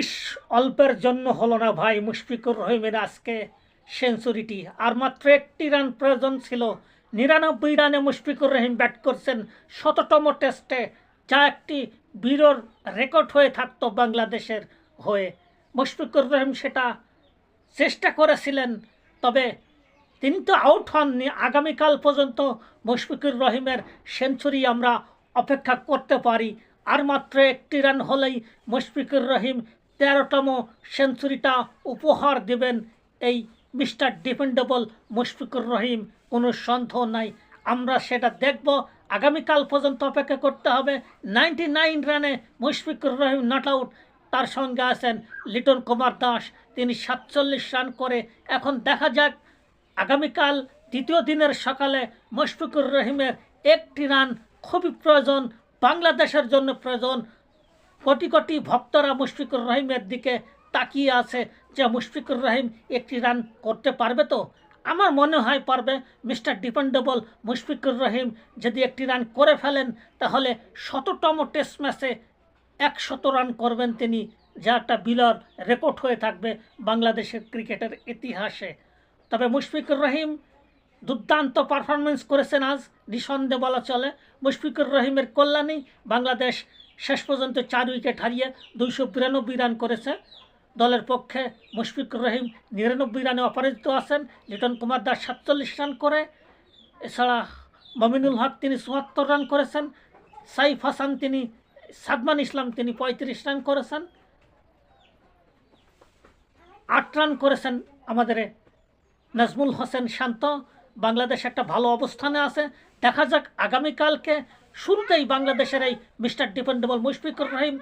ইস, অল্পের জন্য হলো না ভাই মুশফিকুর রহিমের আজকে সেঞ্চুরিটি। আর মাত্র একটি রান প্রয়োজন ছিল। নিরানব্বই রানে মুশফিকুর রহিম ব্যাট করছেন শততম টেস্টে, যা একটি বিরল রেকর্ড হয়ে থাকতো বাংলাদেশের হয়ে। মুশফিকুর রহিম সেটা চেষ্টা করেছিলেন, তবে তিনি তো আউট হননি। আগামীকাল পর্যন্ত মুশফিকুর রহিমের সেঞ্চুরি আমরা অপেক্ষা করতে পারি। আর মাত্র একটি রান হলেই মুশফিকুর রহিম তেরোতম সেঞ্চুরিটা উপহার দেবেন এই মিস্টার ডিপেন্ডেবল মুশফিকুর রহিম। কোনো সন্দেহ নাই। আমরা সেটা দেখব। আগামীকাল পর্যন্ত অপেক্ষা করতে হবে। নাইনটি নাইন রানে মুশফিকুর রহিম নট আউট। তার সঙ্গে আছেন লিটন কুমার দাস। তিনি সাতচল্লিশ রান করে। এখন দেখা যাক আগামীকাল দ্বিতীয় দিনের সকালে মুশফিকুর রহিমের একটি রান খুবই প্রয়োজন, বাংলাদেশের জন্য প্রয়োজন। কোটি কোটি ভক্তরা মুশফিকুর রহিমের দিকে তাকিয়ে আছে যে মুশফিকুর রহিম একটি রান করতে পারবে তো? আমার মনে হয় পারবে। মিস্টার ডিপেন্ডেবল মুশফিকুর রহিম যদি একটি রান করে ফেলেন, তাহলে শততম টেস্ট ম্যাচে একশত রান করবেন তিনি, যা একটা বিলর রেকর্ড হয়ে থাকবে বাংলাদেশের ক্রিকেটের ইতিহাসে। তবে মুশফিকুর রহিম দুর্দান্ত পারফরমেন্স করেছেন আজ, নিঃসন্দেহে বলা চলে। মুশফিকুর রহিমের কল্যাণেই বাংলাদেশ পর্যন্ত চার উইকেট হারিয়ে দুইশো বিরানব্বই রান করেছে। দলের পক্ষে মুশফিকুর রহিম নিরানব্বই রানে অপরাজিত আছেন। লিটন কুমার দাস সাতচল্লিশ রান করে। এছাড়া মমিনুল হক তিনি চুয়াত্তর রান করেছেন। সাইফ হাসান তিনি, সাদমান ইসলাম তিনি পঁয়ত্রিশ রান করেছেন। আট রান করেছেন আমাদের নাজমুল হোসেন শান্ত। বাংলাদেশ একটা ভালো অবস্থানে আছে। দেখা যাক আগামীকালকে শুরুতেই বাংলাদেশের এই মিস্টার ডিপেন্ডেবল মুশফিকুর রহিম